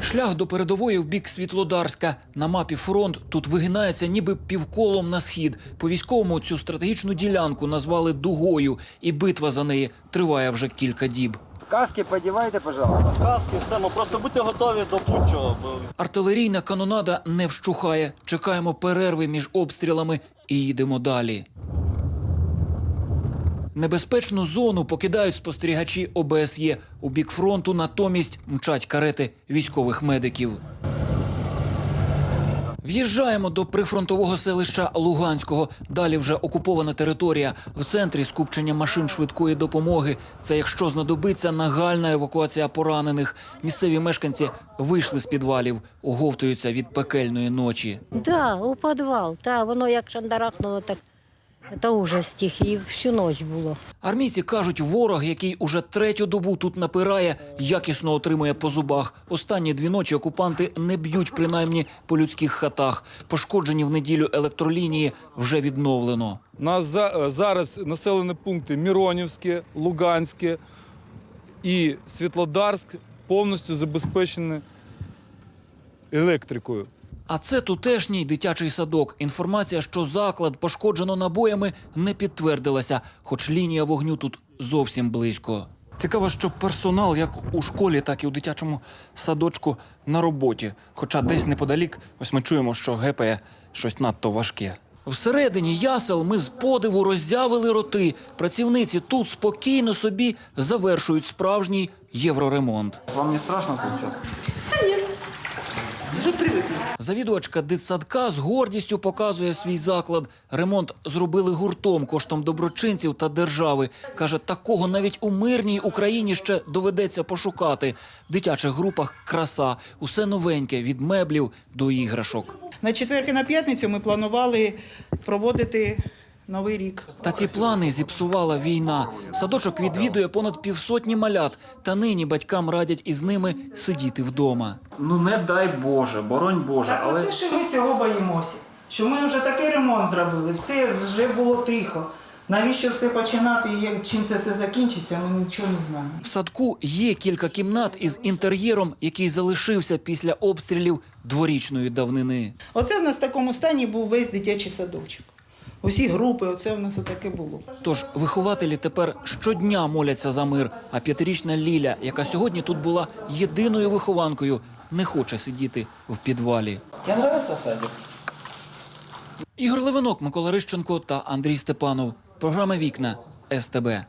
Шлях до передової в бік Світлодарська. На мапі фронт тут вигинається ніби півколом на схід. По військовому цю стратегічну ділянку назвали дугою, і битва за неї триває вже кілька діб. Каски подівайте, пожалуйста. Каски, все, ну просто будьте готові до будь-чого. Артилерійна канонада не вщухає. Чекаємо перерви між обстрілами і їдемо далі. Небезпечну зону покидають спостерігачі ОБСЄ. У бік фронту натомість мчать карети військових медиків. В'їжджаємо до прифронтового селища Луганського. Далі вже окупована територія. В центрі скупчення машин швидкої допомоги. Це якщо знадобиться нагальна евакуація поранених. Місцеві мешканці вийшли з підвалів, оговтуються від пекельної ночі. Да, у підвал. Та воно як шандарахнуло, так це ужас тих. І всю ніч було. Армійці кажуть, ворог, який уже третю добу тут напирає, якісно отримує по зубах. Останні дві ночі окупанти не б'ють принаймні по людських хатах. Пошкоджені в неділю електролінії вже відновлено. Нас за- е, зараз населені пункти Міронівське, Луганське і Світлодарськ повністю забезпечені електрикою. А це тутешній дитячий садок. Інформація, що заклад пошкоджено набоями, не підтвердилася, хоч лінія вогню тут зовсім близько. Цікаво, що персонал як у школі, так і у дитячому садочку на роботі. Хоча десь неподалік, ось ми чуємо, що гепає щось надто важке. Всередині ясел ми з подиву роззявили роти. Працівниці тут спокійно собі завершують справжній євроремонт. Вам не страшно тут зараз? Завідувачка дитсадка з гордістю показує свій заклад. Ремонт зробили гуртом коштом доброчинців та держави. Каже, такого навіть у мирній Україні ще доведеться пошукати. В дитячих групах краса, усе новеньке від меблів до іграшок. На четвер і на п'ятницю ми планували проводити новий рік. Та ці плани зіпсувала війна. Садочок відвідує понад півсотні малят. Та нині батькам радять із ними сидіти вдома. Ну не дай Боже, боронь Боже, Так але оце ж ми цього боїмося. Що ми вже такий ремонт зробили, все вже було тихо. Навіщо все починати і як- чим це все закінчиться, ми нічого не знаємо. В садку є кілька кімнат із інтер'єром, який залишився після обстрілів дворічної давнини. Оце в нас в такому стані був весь дитячий садочок. Усі групи, оце в нас таке було. Тож вихователі тепер щодня моляться за мир. А п'ятирічна Ліля, яка сьогодні тут була єдиною вихованкою, не хоче сидіти в підвалі. тебе подобається садик? Ігор Левинок, Микола Рищенко та Андрій Степанов. Програма Вікна СТБ.